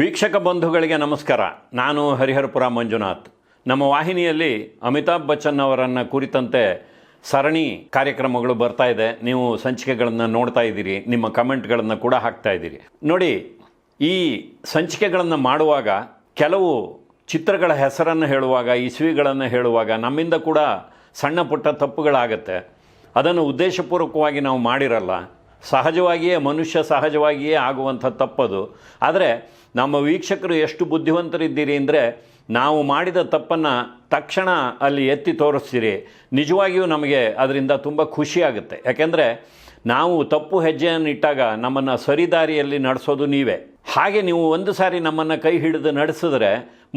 ವೀಕ್ಷಕ ಬಂಧುಗಳಿಗೆ ನಮಸ್ಕಾರ. ನಾನು ಹರಿಹರಪುರ ಮಂಜುನಾಥ್. ನಮ್ಮ ವಾಹಿನಿಯಲ್ಲಿ ಅಮಿತಾಬ್ ಬಚ್ಚನ್ ಅವರನ್ನು ಕುರಿತಂತೆ ಸರಣಿ ಕಾರ್ಯಕ್ರಮಗಳು ಬರ್ತಾ ಇದೆ. ನೀವು ಸಂಚಿಕೆಗಳನ್ನು ನೋಡ್ತಾ ಇದ್ದೀರಿ. ನಿಮ್ಮ ಕಮೆಂಟ್ಗಳನ್ನು ಕೂಡ ಹಾಕ್ತಾ ಇದ್ದೀರಿ. ನೋಡಿ, ಈ ಸಂಚಿಕೆಗಳನ್ನು ಮಾಡುವಾಗ ಕೆಲವು ಚಿತ್ರಗಳ ಹೆಸರನ್ನು ಹೇಳುವಾಗ ಇಸ್ವಿಗಳನ್ನು ಹೇಳುವಾಗ ನಮ್ಮಿಂದ ಕೂಡ ಸಣ್ಣ ಪುಟ್ಟ ತಪ್ಪುಗಳಾಗತ್ತೆ. ಅದನ್ನು ಉದ್ದೇಶಪೂರ್ವಕವಾಗಿ ನಾವು ಮಾಡಿರಲ್ಲ. ಸಹಜವಾಗಿಯೇ ಮನುಷ್ಯ ಸಹಜವಾಗಿಯೇ ಆಗುವಂಥ ತಪ್ಪದು. ಆದರೆ ನಮ್ಮ ವೀಕ್ಷಕರು ಎಷ್ಟು ಬುದ್ಧಿವಂತರಿದ್ದೀರಿ ಅಂದರೆ ನಾವು ಮಾಡಿದ ತಪ್ಪನ್ನು ತಕ್ಷಣ ಅಲ್ಲಿ ಎತ್ತಿ ತೋರಿಸ್ತೀರಿ. ನಿಜವಾಗಿಯೂ ನಮಗೆ ಅದರಿಂದ ತುಂಬ ಖುಷಿಯಾಗುತ್ತೆ ಯಾಕೆಂದರೆ ನಾವು ತಪ್ಪು ಹೆಜ್ಜೆಯನ್ನು ಇಟ್ಟಾಗ ನಮ್ಮನ್ನು ಸರಿದಾರಿಯಲ್ಲಿ ನಡೆಸೋದು ನೀವೇ. ಹಾಗೆ ನೀವು ಒಂದು ಸಾರಿ ನಮ್ಮನ್ನು ಕೈ ಹಿಡಿದು ನಡೆಸಿದ್ರೆ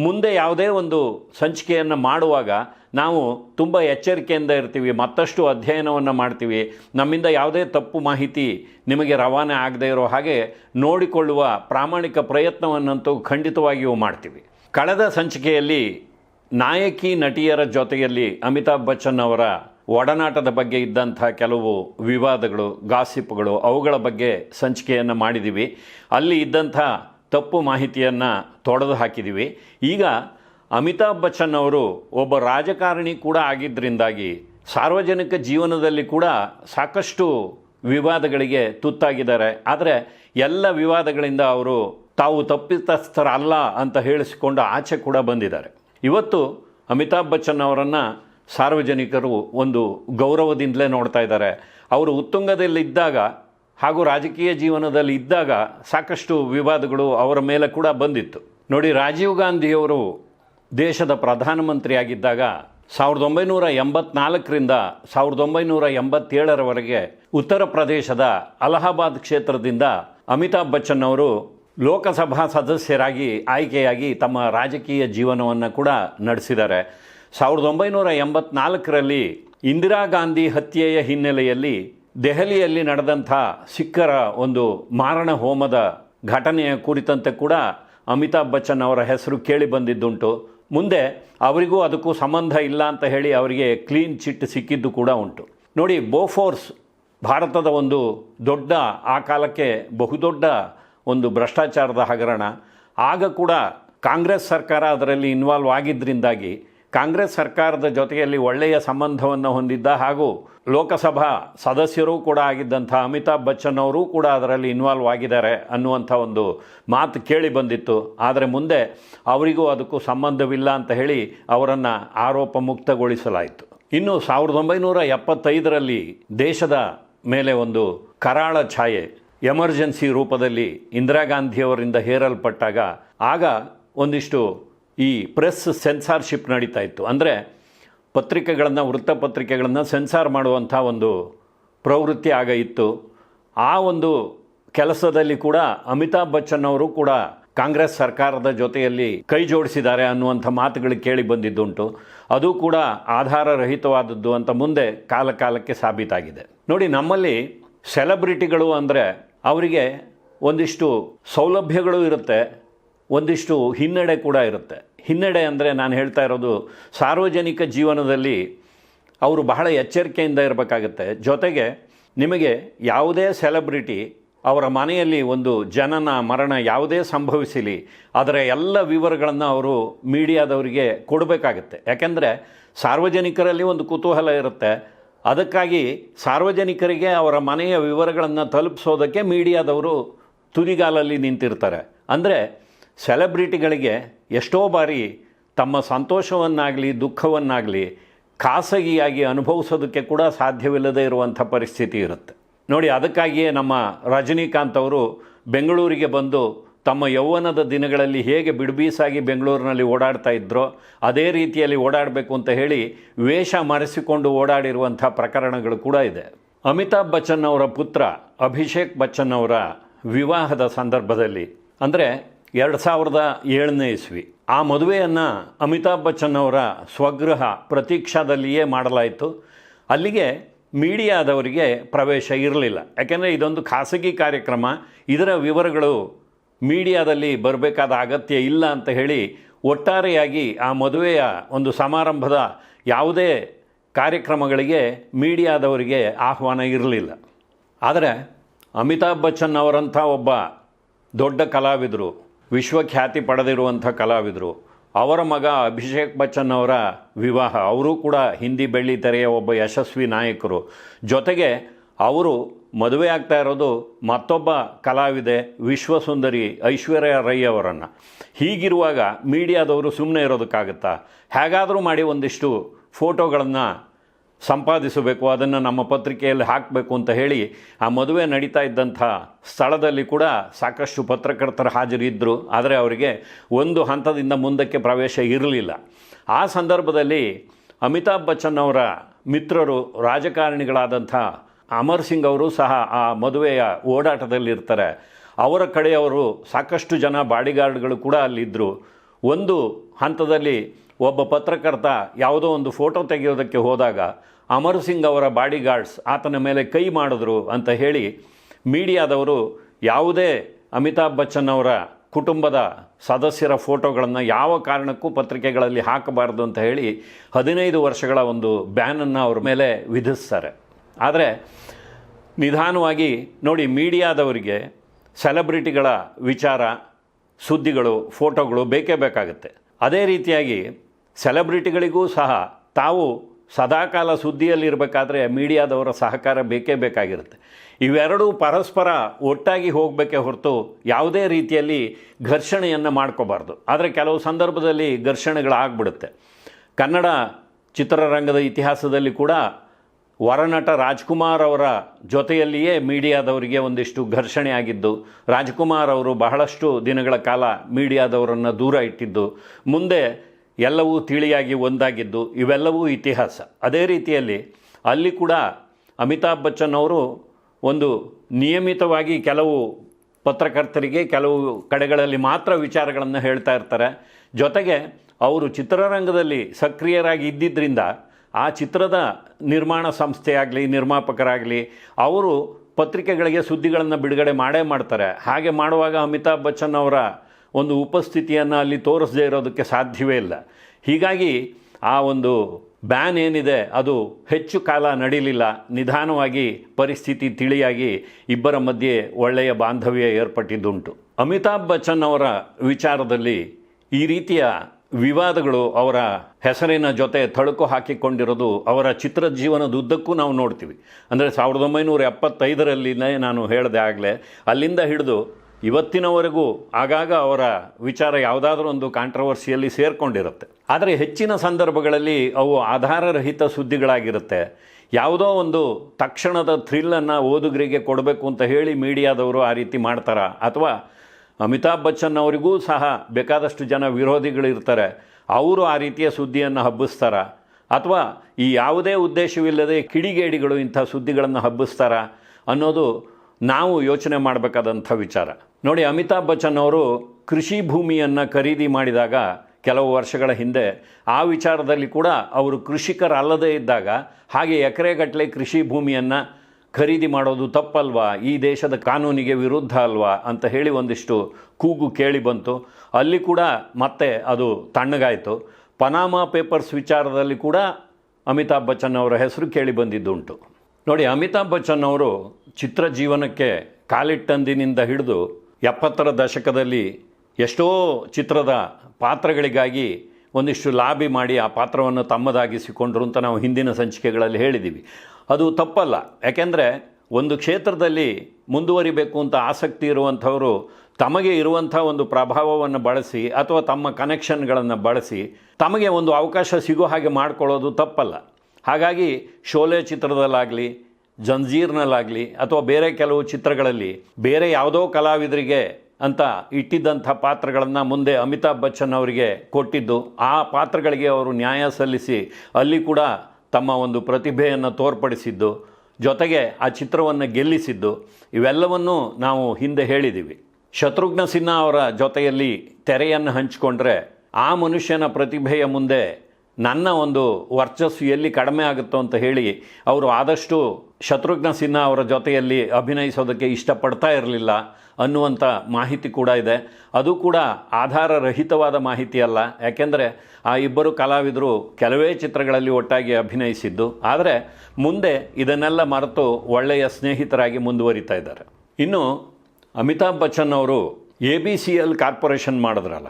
ಮುಂದೆ ಯಾವುದೇ ಒಂದು ಸಂಚಿಕೆಯನ್ನು ಮಾಡುವಾಗ ನಾವು ತುಂಬ ಎಚ್ಚರಿಕೆಯಿಂದ ಇರ್ತೀವಿ, ಮತ್ತಷ್ಟು ಅಧ್ಯಯನವನ್ನು ಮಾಡ್ತೀವಿ, ನಮ್ಮಿಂದ ಯಾವುದೇ ತಪ್ಪು ಮಾಹಿತಿ ನಿಮಗೆ ರವಾನೆ ಆಗದೇ ಇರೋ ಹಾಗೆ ನೋಡಿಕೊಳ್ಳುವ ಪ್ರಾಮಾಣಿಕ ಪ್ರಯತ್ನವನ್ನಂತೂ ಖಂಡಿತವಾಗಿಯೂ ಮಾಡ್ತೀವಿ. ಕಳೆದ ಸಂಚಿಕೆಯಲ್ಲಿ ನಾಯಕಿ ನಟಿಯರ ಜೊತೆಯಲ್ಲಿ ಅಮಿತಾಬ್ ಬಚ್ಚನ್ ಅವರ ಒಡನಾಟದ ಬಗ್ಗೆ ಇದ್ದಂಥ ಕೆಲವು ವಿವಾದಗಳು, ಗಾಸಿಪ್ಗಳು, ಅವುಗಳ ಬಗ್ಗೆ ಸಂಚಿಕೆಯನ್ನು ಮಾಡಿದ್ದೀವಿ ಅಲ್ಲಿ ಇದ್ದಂಥ ತಪ್ಪು ಮಾಹಿತಿಯನ್ನು ತೊಡೆದು ಹಾಕಿದ್ದೀವಿ ಈಗ ಅಮಿತಾಬ್ ಬಚ್ಚನ್ ಅವರು ಒಬ್ಬ ರಾಜಕಾರಣಿ ಕೂಡ ಆಗಿದ್ದರಿಂದಾಗಿ ಸಾರ್ವಜನಿಕ ಜೀವನದಲ್ಲಿ ಕೂಡ ಸಾಕಷ್ಟು ವಿವಾದಗಳಿಗೆ ತುತ್ತಾಗಿದ್ದಾರೆ. ಆದರೆ ಎಲ್ಲ ವಿವಾದಗಳಿಂದ ಅವರು ತಾವು ತಪ್ಪಿತಸ್ಥರಲ್ಲ ಅಂತ ಹೇಳಿಸಿಕೊಂಡು ಆಚೆ ಕೂಡ ಬಂದಿದ್ದಾರೆ. ಇವತ್ತು ಅಮಿತಾಬ್ ಬಚ್ಚನ್ ಅವರನ್ನು ಸಾರ್ವಜನಿಕರು ಒಂದು ಗೌರವದಿಂದಲೇ ನೋಡ್ತಾ ಇದ್ದಾರೆ. ಅವರು ಉತ್ತುಂಗದಲ್ಲಿದ್ದಾಗ ಹಾಗೂ ರಾಜಕೀಯ ಜೀವನದಲ್ಲಿ ಇದ್ದಾಗ ಸಾಕಷ್ಟು ವಿವಾದಗಳು ಅವರ ಮೇಲೆ ಕೂಡ ಬಂದಿತ್ತು. ನೋಡಿ, ರಾಜೀವ್ ಗಾಂಧಿಯವರು ದೇಶದ ಪ್ರಧಾನಮಂತ್ರಿಯಾಗಿದ್ದಾಗ ಸಾವಿರದ ಒಂಬೈನೂರ ಎಂಬತ್ನಾಲ್ಕರಿಂದ ಸಾವಿರದ ಒಂಬೈನೂರ ಎಂಬತ್ತೇಳರವರೆಗೆ ಉತ್ತರ ಪ್ರದೇಶದ ಅಲಹಾಬಾದ್ ಕ್ಷೇತ್ರದಿಂದ ಅಮಿತಾಬ್ ಬಚ್ಚನ್ ಅವರು ಲೋಕಸಭಾ ಸದಸ್ಯರಾಗಿ ಆಯ್ಕೆಯಾಗಿ ತಮ್ಮ ರಾಜಕೀಯ ಜೀವನವನ್ನು ಕೂಡ ನಡೆಸಿದ್ದಾರೆ. ಸಾವಿರದ ಒಂಬೈನೂರ ಎಂಬತ್ನಾಲ್ಕರಲ್ಲಿ ಇಂದಿರಾ ಗಾಂಧಿ ಹತ್ಯೆಯ ಹಿನ್ನೆಲೆಯಲ್ಲಿ ದೆಹಲಿಯಲ್ಲಿ ನಡೆದಂಥ ಸಿಖ್ಖರ ಒಂದು ಮಾರಣ ಹೋಮದ ಘಟನೆಯ ಕುರಿತಂತೆ ಕೂಡ ಅಮಿತಾಬ್ ಬಚ್ಚನ್ ಅವರ ಹೆಸರು ಕೇಳಿ ಬಂದಿದ್ದುಂಟು. ಮುಂದೆ ಅವರಿಗೂ ಅದಕ್ಕೂ ಸಂಬಂಧ ಇಲ್ಲ ಅಂತ ಹೇಳಿ ಅವರಿಗೆ ಕ್ಲೀನ್ ಚಿಟ್ ಸಿಕ್ಕಿದ್ದು ಕೂಡ ಉಂಟು. ನೋಡಿ ಬೋಫೋರ್ಸ್ ಭಾರತದ ಒಂದು ದೊಡ್ಡ, ಆ ಕಾಲಕ್ಕೆ ಬಹುದೊಡ್ಡ ಒಂದು ಭ್ರಷ್ಟಾಚಾರದ ಹಗರಣ. ಆಗ ಕೂಡ ಕಾಂಗ್ರೆಸ್ ಸರ್ಕಾರ ಅದರಲ್ಲಿ ಇನ್ವಾಲ್ವ್ ಆಗಿದ್ದರಿಂದಾಗಿ ಕಾಂಗ್ರೆಸ್ ಸರ್ಕಾರದ ಜೊತೆಯಲ್ಲಿ ಒಳ್ಳೆಯ ಸಂಬಂಧವನ್ನು ಹೊಂದಿದ್ದ ಹಾಗೂ ಲೋಕಸಭಾ ಸದಸ್ಯರೂ ಕೂಡ ಆಗಿದ್ದಂಥ ಅಮಿತಾಬ್ ಬಚ್ಚನ್ ಅವರೂ ಕೂಡ ಅದರಲ್ಲಿ ಇನ್ವಾಲ್ವ್ ಆಗಿದ್ದಾರೆ ಅನ್ನುವಂಥ ಒಂದು ಮಾತು ಕೇಳಿ ಬಂದಿತ್ತು. ಆದರೆ ಮುಂದೆ ಅವರಿಗೂ ಅದಕ್ಕೂ ಸಂಬಂಧವಿಲ್ಲ ಅಂತ ಹೇಳಿ ಅವರನ್ನು ಆರೋಪ ಮುಕ್ತಗೊಳಿಸಲಾಯಿತು. ಇನ್ನು ಸಾವಿರದ ಒಂಬೈನೂರ ಎಪ್ಪತ್ತೈದರಲ್ಲಿ ದೇಶದ ಮೇಲೆ ಒಂದು ಕರಾಳ ಛಾಯೆ, ಎಮರ್ಜೆನ್ಸಿ ರೂಪದಲ್ಲಿ ಇಂದಿರಾ ಗಾಂಧಿಯವರಿಂದ ಹೇರಲ್ಪಟ್ಟಾಗ ಆಗ ಒಂದಿಷ್ಟು ಈ ಪ್ರೆಸ್ ಸೆನ್ಸಾರ್ಶಿಪ್ ನಡೀತಾ ಇತ್ತು. ಅಂದರೆ ಪತ್ರಿಕೆಗಳನ್ನು ವೃತ್ತಪತ್ರಿಕೆಗಳನ್ನು ಸೆನ್ಸಾರ್ ಮಾಡುವಂಥ ಒಂದು ಪ್ರವೃತ್ತಿ ಆಗ ಇತ್ತು. ಆ ಒಂದು ಕೆಲಸದಲ್ಲಿ ಕೂಡ ಅಮಿತಾಬ್ ಬಚ್ಚನ್ ಅವರು ಕೂಡ ಕಾಂಗ್ರೆಸ್ ಸರ್ಕಾರದ ಜೊತೆಯಲ್ಲಿ ಕೈ ಜೋಡಿಸಿದ್ದಾರೆ ಅನ್ನುವಂಥ ಮಾತುಗಳು ಕೇಳಿ ಬಂದಿದ್ದುಂಟು. ಅದು ಕೂಡ ಆಧಾರರಹಿತವಾದದ್ದು ಅಂತ ಮುಂದೆ ಕಾಲ ಕಾಲಕ್ಕೆ ಸಾಬೀತಾಗಿದೆ. ನೋಡಿ, ನಮ್ಮಲ್ಲಿ ಸೆಲೆಬ್ರಿಟಿಗಳು ಅಂದರೆ ಅವರಿಗೆ ಒಂದಿಷ್ಟು ಸೌಲಭ್ಯಗಳು ಇರುತ್ತೆ. ಒಂದಿಷ್ಟು ಹಿನ್ನಡೆ ಕೂಡ ಇರುತ್ತೆ. ಹಿನ್ನಡೆ ಅಂದರೆ ನಾನು ಹೇಳ್ತಾ ಇರೋದು ಸಾರ್ವಜನಿಕ ಜೀವನದಲ್ಲಿ ಅವರು ಬಹಳ ಎಚ್ಚರಿಕೆಯಿಂದ ಇರಬೇಕಾಗತ್ತೆ. ಜೊತೆಗೆ ನಿಮಗೆ ಯಾವುದೇ ಸೆಲೆಬ್ರಿಟಿ ಅವರ ಮನೆಯಲ್ಲಿ ಒಂದು ಜನನ, ಮರಣ ಯಾವುದೇ ಸಂಭವಿಸಲಿ, ಅದರ ಎಲ್ಲ ವಿವರಗಳನ್ನು ಅವರು ಮೀಡಿಯಾದವರಿಗೆ ಕೊಡಬೇಕಾಗತ್ತೆ. ಯಾಕೆಂದರೆ ಸಾರ್ವಜನಿಕರಲ್ಲಿ ಒಂದು ಕುತೂಹಲ ಇರುತ್ತೆ. ಅದಕ್ಕಾಗಿ ಸಾರ್ವಜನಿಕರಿಗೆ ಅವರ ಮನೆಯ ವಿವರಗಳನ್ನು ತಲುಪಿಸೋದಕ್ಕೆ ಮೀಡಿಯಾದವರು ತುದಿಗಾಲಲ್ಲಿ ನಿಂತಿರ್ತಾರೆ. ಅಂದರೆ ಸೆಲೆಬ್ರಿಟಿಗಳಿಗೆ ಎಷ್ಟೋ ಬಾರಿ ತಮ್ಮ ಸಂತೋಷವನ್ನಾಗಲಿ, ದುಃಖವನ್ನಾಗಲಿ ಖಾಸಗಿಯಾಗಿ ಅನುಭವಿಸೋದಕ್ಕೆ ಕೂಡ ಸಾಧ್ಯವಿಲ್ಲದೆ ಇರುವಂಥ ಪರಿಸ್ಥಿತಿ ಇರುತ್ತೆ. ನೋಡಿ, ಅದಕ್ಕಾಗಿಯೇ ನಮ್ಮ ರಜನಿಕಾಂತ್ ಅವರು ಬೆಂಗಳೂರಿಗೆ ಬಂದು ತಮ್ಮ ಯೌವನದ ದಿನಗಳಲ್ಲಿ ಹೇಗೆ ಬಿಡುಬೀಸಾಗಿ ಬೆಂಗಳೂರಿನಲ್ಲಿ ಓಡಾಡ್ತಾ ಇದ್ದರೋ ಅದೇ ರೀತಿಯಲ್ಲಿ ಓಡಾಡಬೇಕು ಅಂತ ಹೇಳಿ ವೇಷ ಮರೆಸಿಕೊಂಡು ಓಡಾಡಿರುವಂಥ ಪ್ರಕರಣಗಳು ಕೂಡ ಇದೆ. ಅಮಿತಾಬ್ ಬಚ್ಚನ್ ಅವರ ಪುತ್ರ ಅಭಿಷೇಕ್ ಬಚ್ಚನ್ ಅವರ ವಿವಾಹದ ಸಂದರ್ಭದಲ್ಲಿ. ಅಂದರೆ ಎರಡು ಸಾವಿರದ ಏಳನೇ ಇಸ್ವಿ. ಆ ಮದುವೆಯನ್ನು ಅಮಿತಾಬ್ ಬಚ್ಚನ್ ಅವರ ಸ್ವಗೃಹ ಪ್ರತೀಕ್ಷಾದಲ್ಲಿಯೇ ಮಾಡಲಾಯಿತು. ಅಲ್ಲಿಗೆ ಮೀಡಿಯಾದವರಿಗೆ ಪ್ರವೇಶ ಇರಲಿಲ್ಲ. ಯಾಕೆಂದರೆ ಇದೊಂದು ಖಾಸಗಿ ಕಾರ್ಯಕ್ರಮ. ಇದರ ವಿವರಗಳು ಮೀಡಿಯಾದಲ್ಲಿ ಬರಬೇಕಾದ ಅಗತ್ಯ ಇಲ್ಲ ಅಂತ ಹೇಳಿ ಒಟ್ಟಾರೆಯಾಗಿ ಆ ಮದುವೆಯ ಒಂದು ಸಮಾರಂಭದ ಯಾವುದೇ ಕಾರ್ಯಕ್ರಮಗಳಿಗೆ ಮೀಡಿಯಾದವರಿಗೆ ಆಹ್ವಾನ ಇರಲಿಲ್ಲ. ಆದರೆ ಅಮಿತಾಬ್ ಬಚ್ಚನ್ ಅವರಂಥ ಒಬ್ಬ ದೊಡ್ಡ ಕಲಾವಿದರು ವಿಶ್ವಖ್ಯಾತಿ ಪಡೆದಿರುವಂಥ ಕಲಾವಿದರು. ಅವರ ಮಗ ಅಭಿಷೇಕ್ ಬಚ್ಚನ್ ಅವರ ವಿವಾಹ. ಅವರು ಕೂಡ ಹಿಂದಿ ಬೆಳ್ಳಿ ತೆರೆಯ ಒಬ್ಬ ಯಶಸ್ವಿ ನಾಯಕರು. ಜೊತೆಗೆ ಅವರು ಮದುವೆ ಆಗ್ತಾ ಇರೋದು ಮತ್ತೊಬ್ಬ ಕಲಾವಿದೆ ವಿಶ್ವಸುಂದರಿ ಐಶ್ವರ್ಯ ರೈ ಅವರನ್ನು. ಹೀಗಿರುವಾಗ ಮೀಡಿಯಾದವರು ಸುಮ್ಮನೆ ಇರೋದಕ್ಕಾಗುತ್ತಾ? ಹೇಗಾದರೂ ಮಾಡಿ ಒಂದಿಷ್ಟು ಫೋಟೋಗಳನ್ನು ಸಂಪಾದಿಸಬೇಕು, ಅದನ್ನು ನಮ್ಮ ಪತ್ರಿಕೆಯಲ್ಲಿ ಹಾಕಬೇಕು ಅಂತ ಹೇಳಿ ಆ ಮದುವೆ ನಡೀತಾ ಇದ್ದಂಥ ಸ್ಥಳದಲ್ಲಿ ಕೂಡ ಸಾಕಷ್ಟು ಪತ್ರಕರ್ತರ ಹಾಜರಿದ್ದರು ಆದರೆ ಅವರಿಗೆ ಒಂದು ಹಂತದಿಂದ ಮುಂದಕ್ಕೆ ಪ್ರವೇಶ ಇರಲಿಲ್ಲ. ಆ ಸಂದರ್ಭದಲ್ಲಿ ಅಮಿತಾಬ್ ಬಚ್ಚನ್ ಅವರ ಮಿತ್ರರು, ರಾಜಕಾರಣಿಗಳಾದಂಥ ಅಮರ್ ಸಿಂಗ್ ಅವರು ಸಹ ಆ ಮದುವೆಯ ಓಡಾಟದಲ್ಲಿರ್ತಾರೆ. ಅವರ ಕಡೆಯವರು ಸಾಕಷ್ಟು ಜನ ಬಾಡಿಗಾರ್ಡ್ಗಳು ಕೂಡ ಅಲ್ಲಿದ್ದರು ಒಂದು ಹಂತದಲ್ಲಿ ಒಬ್ಬ ಪತ್ರಕರ್ತ ಯಾವುದೋ ಒಂದು ಫೋಟೋ ತೆಗೆಯೋದಕ್ಕೆ ಹೋದಾಗ ಅಮರ್ ಸಿಂಗ್ ಅವರ ಬಾಡಿಗಾರ್ಡ್ಸ್ ಆತನ ಮೇಲೆ ಕೈ ಮಾಡಿದ್ರು ಅಂತ ಹೇಳಿ ಮೀಡಿಯಾದವರು ಯಾವುದೇ ಅಮಿತಾಬ್ ಬಚ್ಚನ್ ಅವರ ಕುಟುಂಬದ ಸದಸ್ಯರ ಫೋಟೋಗಳನ್ನು ಯಾವ ಕಾರಣಕ್ಕೂ ಪತ್ರಿಕೆಗಳಲ್ಲಿ ಹಾಕಬಾರ್ದು ಅಂತ ಹೇಳಿ ಹದಿನೈದು ವರ್ಷಗಳ ಒಂದು ಬ್ಯಾನನ್ನು ಅವ್ರ ಮೇಲೆ ವಿಧಿಸ್ತಾರೆ. ಆದರೆ ನಿಧಾನವಾಗಿ ನೋಡಿ ಮೀಡಿಯಾದವರಿಗೆ ಸೆಲೆಬ್ರಿಟಿಗಳ ವಿಚಾರ, ಸುದ್ದಿಗಳು, ಫೋಟೋಗಳು ಬೇಕೇ ಬೇಕಾಗುತ್ತೆ. ಅದೇ ರೀತಿಯಾಗಿ ಸೆಲೆಬ್ರಿಟಿಗಳಿಗೂ ಸಹ ತಾವು ಸದಾಕಾಲ ಸುದ್ದಿಯಲ್ಲಿರಬೇಕಾದ್ರೆ ಮೀಡಿಯಾದವರ ಸಹಕಾರ ಬೇಕೇ ಬೇಕಾಗಿರುತ್ತೆ. ಇವೆರಡೂ ಪರಸ್ಪರ ಒಟ್ಟಾಗಿ ಹೋಗಬೇಕೇ ಹೊರತು ಯಾವುದೇ ರೀತಿಯಲ್ಲಿ ಘರ್ಷಣೆಯನ್ನು ಮಾಡ್ಕೋಬಾರ್ದು. ಆದರೆ ಕೆಲವು ಸಂದರ್ಭದಲ್ಲಿ ಘರ್ಷಣೆಗಳಾಗ್ಬಿಡುತ್ತೆ. ಕನ್ನಡ ಚಿತ್ರರಂಗದ ಇತಿಹಾಸದಲ್ಲಿ ಕೂಡ ವರನಟ ರಾಜ್ಕುಮಾರ್ ಅವರ ಜೊತೆಯಲ್ಲಿಯೇ ಮೀಡಿಯಾದವರಿಗೆ ಒಂದಿಷ್ಟು ಘರ್ಷಣೆ ಆಗಿದ್ದು, ರಾಜ್ಕುಮಾರ್ ಅವರು ಬಹಳಷ್ಟು ದಿನಗಳ ಕಾಲ ಮೀಡಿಯಾದವರನ್ನು ದೂರ ಇಟ್ಟಿದ್ದು. ಮುಂದೆ ಎಲ್ಲವೂ ತಿಳಿಯಾಗಿ ಒಂದಾಗಿದ್ದು ಇವೆಲ್ಲವೂ ಇತಿಹಾಸ. ಅದೇ ರೀತಿಯಲ್ಲಿ ಅಲ್ಲಿ ಕೂಡ ಅಮಿತಾಬ್ ಬಚ್ಚನ್ ಅವರು ಒಂದು ನಿಯಮಿತವಾಗಿ ಕೆಲವು ಪತ್ರಕರ್ತರಿಗೆ ಕೆಲವು ಕಡೆಗಳಲ್ಲಿ ಮಾತ್ರ ವಿಚಾರಗಳನ್ನು ಹೇಳ್ತಾ ಇರ್ತಾರೆ. ಜೊತೆಗೆ ಅವರು ಚಿತ್ರರಂಗದಲ್ಲಿ ಸಕ್ರಿಯರಾಗಿ ಇದ್ದಿದ್ದರಿಂದ ಆ ಚಿತ್ರದ ನಿರ್ಮಾಣ ಸಂಸ್ಥೆಯಾಗಲಿ, ನಿರ್ಮಾಪಕರಾಗಲಿ, ಅವರು ಪತ್ರಿಕೆಗಳಿಗೆ ಸುದ್ದಿಗಳನ್ನು ಬಿಡುಗಡೆ ಮಾಡೇ ಮಾಡ್ತಾರೆ. ಹಾಗೆ ಮಾಡುವಾಗ ಅಮಿತಾಬ್ ಬಚ್ಚನ್ ಅವರ ಒಂದು ಉಪಸ್ಥಿತಿಯನ್ನು ಅಲ್ಲಿ ತೋರಿಸದೇ ಇರೋದಕ್ಕೆ ಸಾಧ್ಯವೇ ಇಲ್ಲ. ಹೀಗಾಗಿ ಆ ಒಂದು ಬ್ಯಾನ್ ಏನಿದೆ, ಅದು ಹೆಚ್ಚು ಕಾಲ ನಡೀಲಿಲ್ಲ. ನಿಧಾನವಾಗಿ ಪರಿಸ್ಥಿತಿ ತಿಳಿಯಾಗಿ ಇಬ್ಬರ ಮಧ್ಯೆ ಒಳ್ಳೆಯ ಬಾಂಧವ್ಯ ಏರ್ಪಟ್ಟಿದ್ದುಂಟು. ಅಮಿತಾಭ್ ಬಚ್ಚನ್ ಅವರ ವಿಚಾರದಲ್ಲಿ ಈ ರೀತಿಯ ವಿವಾದಗಳು ಅವರ ಹೆಸರಿನ ಜೊತೆ ತಳುಕು ಹಾಕಿಕೊಂಡಿರೋದು ಅವರ ಚಿತ್ರ ಜೀವನದುದ್ದಕ್ಕೂ ನಾವು ನೋಡ್ತೀವಿ. ಅಂದರೆ ಸಾವಿರದ ಒಂಬೈನೂರ ಎಪ್ಪತ್ತೈದರಲ್ಲಿನೇ ನಾನು ಹೇಳಿದೆ ಆಗಲೇ, ಅಲ್ಲಿಂದ ಹಿಡಿದು ಇವತ್ತಿನವರೆಗೂ ಆಗಾಗ ಅವರ ವಿಚಾರ ಯಾವುದಾದ್ರೂ ಒಂದು ಕಾಂಟ್ರವರ್ಸಿಯಲ್ಲಿ ಸೇರಿಕೊಂಡಿರುತ್ತೆ. ಆದರೆ ಹೆಚ್ಚಿನ ಸಂದರ್ಭಗಳಲ್ಲಿ ಅವು ಆಧಾರರಹಿತ ಸುದ್ದಿಗಳಾಗಿರುತ್ತೆ. ಯಾವುದೋ ಒಂದು ತಕ್ಷಣದ ಥ್ರಿಲ್ಲನ್ನು ಓದುಗರಿಗೆ ಕೊಡಬೇಕು ಅಂತ ಹೇಳಿ ಮೀಡಿಯಾದವರು ಆ ರೀತಿ ಮಾಡ್ತಾರೆ? ಅಥವಾ ಅಮಿತಾಬ್ ಬಚ್ಚನ್ ಅವರಿಗೂ ಸಹ ಬೇಕಾದಷ್ಟು ಜನ ವಿರೋಧಿಗಳಿರ್ತಾರೆ ಅವರು ಆ ರೀತಿಯ ಸುದ್ದಿಯನ್ನು ಹಬ್ಬಿಸ್ತಾರ? ಅಥವಾ ಈ ಯಾವುದೇ ಉದ್ದೇಶವಿಲ್ಲದೆ ಕಿಡಿಗೇಡಿಗಳು ಇಂಥ ಸುದ್ದಿಗಳನ್ನು ಹಬ್ಬಿಸ್ತಾರ ಅನ್ನೋದು ನಾವು ಯೋಚನೆ ಮಾಡಬೇಕಾದಂಥ ವಿಚಾರ. ನೋಡಿ, ಅಮಿತಾಬ್ ಬಚ್ಚನ್ ಅವರು ಕೃಷಿ ಭೂಮಿಯನ್ನು ಖರೀದಿ ಮಾಡಿದಾಗ ಕೆಲವು ವರ್ಷಗಳ ಹಿಂದೆ ಆ ವಿಚಾರದಲ್ಲಿ ಕೂಡ ಅವರು ಕೃಷಿಕರಲ್ಲದೇ ಇದ್ದಾಗ ಹಾಗೆ ಎಕರೆಗಟ್ಟಲೆ ಕೃಷಿ ಭೂಮಿಯನ್ನು ಖರೀದಿ ಮಾಡೋದು ತಪ್ಪಲ್ವಾ? ಈ ದೇಶದ ಕಾನೂನಿಗೆ ವಿರುದ್ಧ ಅಲ್ವಾ? ಅಂತ ಹೇಳಿ ಒಂದಿಷ್ಟು ಕೂಗು ಕೇಳಿ ಬಂತು. ಅಲ್ಲಿ ಕೂಡ ಮತ್ತೆ ಅದು ತಣ್ಣಗಾಯಿತು. ಪನಾಮಾ ಪೇಪರ್ಸ್ ವಿಚಾರದಲ್ಲಿ ಕೂಡ ಅಮಿತಾಬ್ ಬಚ್ಚನ್ ಅವರ ಹೆಸರು ಕೇಳಿ ಬಂದಿದ್ದುಂಟು. ನೋಡಿ, ಅಮಿತಾಬ್ ಬಚ್ಚನ್ ಅವರು ಚಿತ್ರ ಜೀವನಕ್ಕೆ ಕಾಲಿಟ್ಟಂದಿನಿಂದ ಹಿಡಿದು ಎಪ್ಪತ್ತರ ದಶಕದಲ್ಲಿ ಎಷ್ಟೋ ಚಿತ್ರದ ಪಾತ್ರಗಳಿಗಾಗಿ ಒಂದಿಷ್ಟು ಲಾಬಿ ಮಾಡಿ ಆ ಪಾತ್ರವನ್ನು ತಮ್ಮದಾಗಿಸಿಕೊಂಡ್ರು ಅಂತ ನಾವು ಹಿಂದಿನ ಸಂಚಿಕೆಗಳಲ್ಲಿ ಹೇಳಿದ್ದೀವಿ. ಅದು ತಪ್ಪಲ್ಲ. ಯಾಕೆಂದರೆ ಒಂದು ಕ್ಷೇತ್ರದಲ್ಲಿ ಮುಂದುವರಿಬೇಕು ಅಂತ ಆಸಕ್ತಿ ಇರುವಂಥವರು ತಮಗೆ ಇರುವಂಥ ಒಂದು ಪ್ರಭಾವವನ್ನು ಬಳಸಿ ಅಥವಾ ತಮ್ಮ ಕನೆಕ್ಷನ್ಗಳನ್ನು ಬಳಸಿ ತಮಗೆ ಒಂದು ಅವಕಾಶ ಸಿಗೋ ಹಾಗೆ ಮಾಡ್ಕೊಳ್ಳೋದು ತಪ್ಪಲ್ಲ. ಹಾಗಾಗಿ ಶೋಲೆ ಚಿತ್ರದಲ್ಲಾಗಲಿ, ಜಂಜೀರ್ನಲ್ಲಾಗಲಿ, ಅಥವಾ ಬೇರೆ ಕೆಲವು ಚಿತ್ರಗಳಲ್ಲಿ ಬೇರೆ ಯಾವುದೋ ಕಲಾವಿದರಿಗೆ ಅಂತ ಇಟ್ಟಿದ್ದಂಥ ಪಾತ್ರಗಳನ್ನು ಮುಂದೆ ಅಮಿತಾಬ್ ಬಚ್ಚನ್ ಅವರಿಗೆ ಕೊಟ್ಟಿದ್ದು, ಆ ಪಾತ್ರಗಳಿಗೆ ಅವರು ನ್ಯಾಯ ಸಲ್ಲಿಸಿ ಅಲ್ಲಿ ಕೂಡ ತಮ್ಮ ಒಂದು ಪ್ರತಿಭೆಯನ್ನು ತೋರ್ಪಡಿಸಿದ್ದು, ಜೊತೆಗೆ ಆ ಚಿತ್ರವನ್ನು ಗೆಲ್ಲಿಸಿದ್ದು, ಇವೆಲ್ಲವನ್ನೂ ನಾವು ಹಿಂದೆ ಹೇಳಿದ್ದೀವಿ ಶತ್ರುಘ್ನ ಸಿನ್ಹಾ ಅವರ ಜೊತೆಯಲ್ಲಿ ತೆರೆಯನ್ನು ಹಂಚಿಕೊಂಡ್ರೆ ಆ ಮನುಷ್ಯನ ಪ್ರತಿಭೆಯ ಮುಂದೆ ನನ್ನ ಒಂದು ವರ್ಚಸ್ಸು ಎಲ್ಲಿ ಕಡಿಮೆ ಆಗುತ್ತೋ ಅಂತ ಹೇಳಿ ಅವರು ಆದಷ್ಟು ಶತ್ರುಘ್ನ ಸಿನ್ಹಾ ಅವರ ಜೊತೆಯಲ್ಲಿ ಅಭಿನಯಿಸೋದಕ್ಕೆ ಇಷ್ಟಪಡ್ತಾ ಇರಲಿಲ್ಲ ಅನ್ನುವಂಥ ಮಾಹಿತಿ ಕೂಡ ಇದೆ. ಅದು ಕೂಡ ಆಧಾರರಹಿತವಾದ ಮಾಹಿತಿ ಅಲ್ಲ. ಯಾಕೆಂದರೆ ಆ ಇಬ್ಬರು ಕಲಾವಿದರು ಕೆಲವೇ ಚಿತ್ರಗಳಲ್ಲಿ ಒಟ್ಟಾಗಿ ಅಭಿನಯಿಸಿದ್ದು. ಆದರೆ ಮುಂದೆ ಇದನ್ನೆಲ್ಲ ಮರೆತು ಒಳ್ಳೆಯ ಸ್ನೇಹಿತರಾಗಿ ಮುಂದುವರಿತಾ ಇದ್ದಾರೆ. ಇನ್ನು ಅಮಿತಾಬ್ ಬಚ್ಚನ್ ಅವರು A B C L corporation ಮಾಡಿದ್ರಲ್ಲ.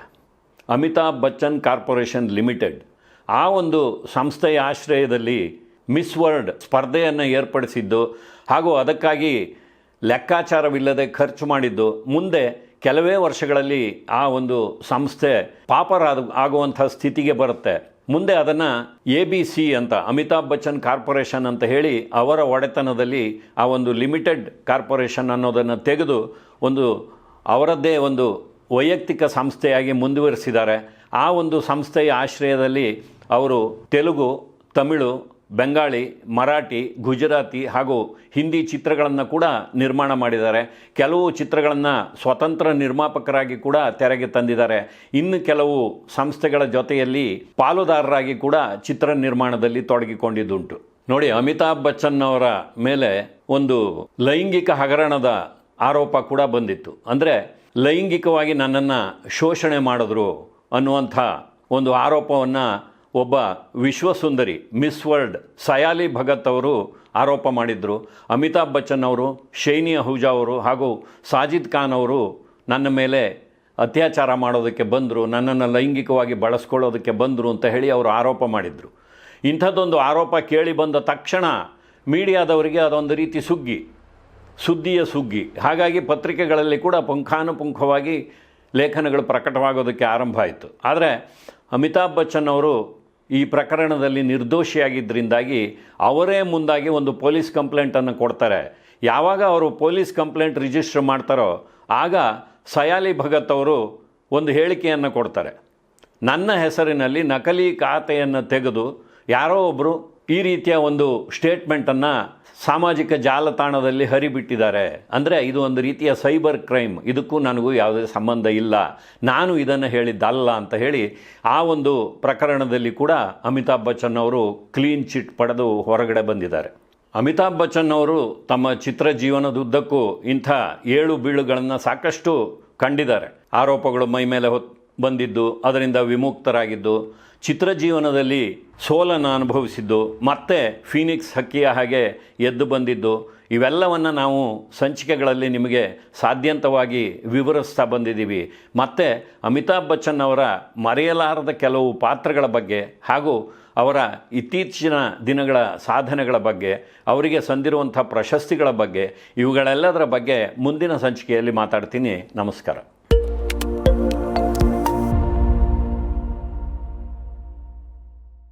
Amitabh Bachchan corporation limited. ಆ ಒಂದು ಸಂಸ್ಥೆಯ ಆಶ್ರಯದಲ್ಲಿ ಮಿಸ್ ವರ್ಲ್ಡ್ ಸ್ಪರ್ಧೆಯನ್ನು ಏರ್ಪಡಿಸಿದ್ದು ಹಾಗೂ ಅದಕ್ಕಾಗಿ ಲೆಕ್ಕಾಚಾರವಿಲ್ಲದೆ ಖರ್ಚು ಮಾಡಿದ್ದು. ಮುಂದೆ ಕೆಲವೇ ವರ್ಷಗಳಲ್ಲಿ ಆ ಒಂದು ಸಂಸ್ಥೆ ಪಾಪರಾದ ಆಗುವಂಥ ಸ್ಥಿತಿಗೆ ಬರುತ್ತೆ. ಮುಂದೆ ಅದನ್ನು ಎ ಬಿ ಸಿ ಅಂತ, ಅಮಿತಾಬ್ ಬಚ್ಚನ್ ಕಾರ್ಪೊರೇಷನ್ ಅಂತ ಹೇಳಿ ಅವರ ಒಡೆತನದಲ್ಲಿ ಆ ಒಂದು ಲಿಮಿಟೆಡ್ ಕಾರ್ಪೊರೇಷನ್ ಅನ್ನೋದನ್ನು ತೆಗೆದು ಒಂದು ಅವರದ್ದೇ ಒಂದು ವೈಯಕ್ತಿಕ ಸಂಸ್ಥೆಯಾಗಿ ಮುಂದುವರಿಸಿದ್ದಾರೆ. ಆ ಒಂದು ಸಂಸ್ಥೆಯ ಆಶ್ರಯದಲ್ಲಿ ಅವರು ತೆಲುಗು, ತಮಿಳು, ಬೆಂಗಾಳಿ, ಮರಾಠಿ, ಗುಜರಾತಿ ಹಾಗೂ ಹಿಂದಿ ಚಿತ್ರಗಳನ್ನು ಕೂಡ ನಿರ್ಮಾಣ ಮಾಡಿದ್ದಾರೆ. ಕೆಲವು ಚಿತ್ರಗಳನ್ನು ಸ್ವತಂತ್ರ ನಿರ್ಮಾಪಕರಾಗಿ ಕೂಡ ತೆರೆಗೆ ತಂದಿದ್ದಾರೆ. ಇನ್ನು ಕೆಲವು ಸಂಸ್ಥೆಗಳ ಜೊತೆಯಲ್ಲಿ ಪಾಲುದಾರರಾಗಿ ಕೂಡ ಚಿತ್ರ ನಿರ್ಮಾಣದಲ್ಲಿ ತೊಡಗಿಕೊಂಡಿದ್ದುಂಟು. ನೋಡಿ, ಅಮಿತಾಬ್ ಬಚ್ಚನ್ ಅವರ ಮೇಲೆ ಒಂದು ಲೈಂಗಿಕ ಹಗರಣದ ಆರೋಪ ಕೂಡ ಬಂದಿತ್ತು. ಅಂದರೆ ಲೈಂಗಿಕವಾಗಿ ನನ್ನನ್ನು ಶೋಷಣೆ ಮಾಡಿದ್ರು ಅನ್ನುವಂಥ ಒಂದು ಆರೋಪವನ್ನು ಒಬ್ಬ ವಿಶ್ವಸುಂದರಿ ಮಿಸ್ ವರ್ಲ್ಡ್ ಸಯಾಲಿ ಭಗತ್ ಅವರು ಆರೋಪ ಮಾಡಿದ್ರು. ಅಮಿತಾಬ್ ಬಚ್ಚನ್ ಅವರು, ಶೈನಿ ಅಹುಜಾ ಅವರು ಹಾಗೂ ಸಾಜಿದ್ ಖಾನ್ ಅವರು ನನ್ನ ಮೇಲೆ ಅತ್ಯಾಚಾರ ಮಾಡೋದಕ್ಕೆ ಬಂದರು, ನನ್ನನ್ನು ಲೈಂಗಿಕವಾಗಿ ಬಳಸ್ಕೊಳ್ಳೋದಕ್ಕೆ ಬಂದರು ಅಂತ ಹೇಳಿ ಅವರು ಆರೋಪ ಮಾಡಿದರು. ಇಂಥದ್ದೊಂದು ಆರೋಪ ಕೇಳಿ ಬಂದ ತಕ್ಷಣ ಮೀಡಿಯಾದವರಿಗೆ ಅದೊಂದು ರೀತಿ ಸುಗ್ಗಿ, ಸುದ್ದಿಯ ಸುಗ್ಗಿ. ಹಾಗಾಗಿ ಪತ್ರಿಕೆಗಳಲ್ಲಿ ಕೂಡ ಪುಂಖಾನುಪುಂಖವಾಗಿ ಲೇಖನಗಳು ಪ್ರಕಟವಾಗೋದಕ್ಕೆ ಆರಂಭ ಆಯಿತು. ಆದರೆ ಅಮಿತಾಬ್ ಬಚ್ಚನ್ ಅವರು ಈ ಪ್ರಕರಣದಲ್ಲಿ ನಿರ್ದೋಷಿಯಾಗಿದ್ದರಿಂದಾಗಿ ಅವರೇ ಮುಂದಾಗಿ ಒಂದು ಪೊಲೀಸ್ ಕಂಪ್ಲೇಂಟನ್ನು ಕೊಡ್ತಾರೆ. ಯಾವಾಗ ಅವರು ಪೊಲೀಸ್ ಕಂಪ್ಲೇಂಟ್ ರಿಜಿಸ್ಟರ್ ಮಾಡ್ತಾರೋ ಆಗ ಸಯಾಲಿ ಭಗತ್ ಅವರು ಒಂದು ಹೇಳಿಕೆಯನ್ನು ಕೊಡ್ತಾರೆ. ನನ್ನ ಹೆಸರಿನಲ್ಲಿ ನಕಲಿ ಖಾತೆಯನ್ನು ತೆಗೆದು ಯಾರೋ ಒಬ್ಬರು ಈ ರೀತಿಯ ಒಂದು ಸ್ಟೇಟ್ಮೆಂಟನ್ನು ಸಾಮಾಜಿಕ ಜಾಲತಾಣದಲ್ಲಿ ಹರಿಬಿಟ್ಟಿದ್ದಾರೆ. ಅಂದರೆ ಇದು ಒಂದು ರೀತಿಯ ಸೈಬರ್ ಕ್ರೈಮ್. ಇದಕ್ಕೂ ನನಗೂ ಯಾವುದೇ ಸಂಬಂಧ ಇಲ್ಲ. ನಾನು ಇದನ್ನು ಹೇಳಿದ್ದಲ್ಲ ಅಂತ ಹೇಳಿ ಆ ಒಂದು ಪ್ರಕರಣದಲ್ಲಿ ಕೂಡ ಅಮಿತಾಬ್ ಬಚ್ಚನ್ ಅವರು ಕ್ಲೀನ್ ಚಿಟ್ ಪಡೆದು ಹೊರಗಡೆ ಬಂದಿದ್ದಾರೆ. ಅಮಿತಾಬ್ ಬಚ್ಚನ್ ಅವರು ತಮ್ಮ ಚಿತ್ರ ಜೀವನದುದ್ದಕ್ಕೂ ಇಂಥ ಏಳು ಬೀಳುಗಳನ್ನು ಸಾಕಷ್ಟು ಕಂಡಿದ್ದಾರೆ. ಆರೋಪಗಳು ಮೈ ಮೇಲೆ ಹೊತ್ ಬಂದಿದ್ದು, ಅದರಿಂದ ವಿಮುಕ್ತರಾಗಿದ್ದು ಚಿತ್ರ ಜೀವನದಲ್ಲಿ ಸೋಲನ್ನು ಅನುಭವಿಸಿದ್ದು, ಮತ್ತೆ ಫೀನಿಕ್ಸ್ ಹಕ್ಕಿಯ ಹಾಗೆ ಎದ್ದು ಬಂದಿದ್ದು, ಇವೆಲ್ಲವನ್ನು ನಾವು ಸಂಚಿಕೆಗಳಲ್ಲಿ ನಿಮಗೆ ಸಾಧ್ಯಂತವಾಗಿ ವಿವರಿಸ್ತಾ ಬಂದಿದ್ದೀವಿ. ಮತ್ತು ಅಮಿತಾಬ್ ಬಚ್ಚನ್ ಅವರ ಮರೆಯಲಾರದ ಕೆಲವು ಪಾತ್ರಗಳ ಬಗ್ಗೆ ಹಾಗೂ ಅವರ ಇತ್ತೀಚಿನ ದಿನಗಳ ಸಾಧನೆಗಳ ಬಗ್ಗೆ, ಅವರಿಗೆ ಸಂದಿರುವಂಥ ಪ್ರಶಸ್ತಿಗಳ ಬಗ್ಗೆ, ಇವುಗಳೆಲ್ಲದರ ಬಗ್ಗೆ ಮುಂದಿನ ಸಂಚಿಕೆಯಲ್ಲಿ ಮಾತಾಡ್ತೀನಿ. ನಮಸ್ಕಾರ.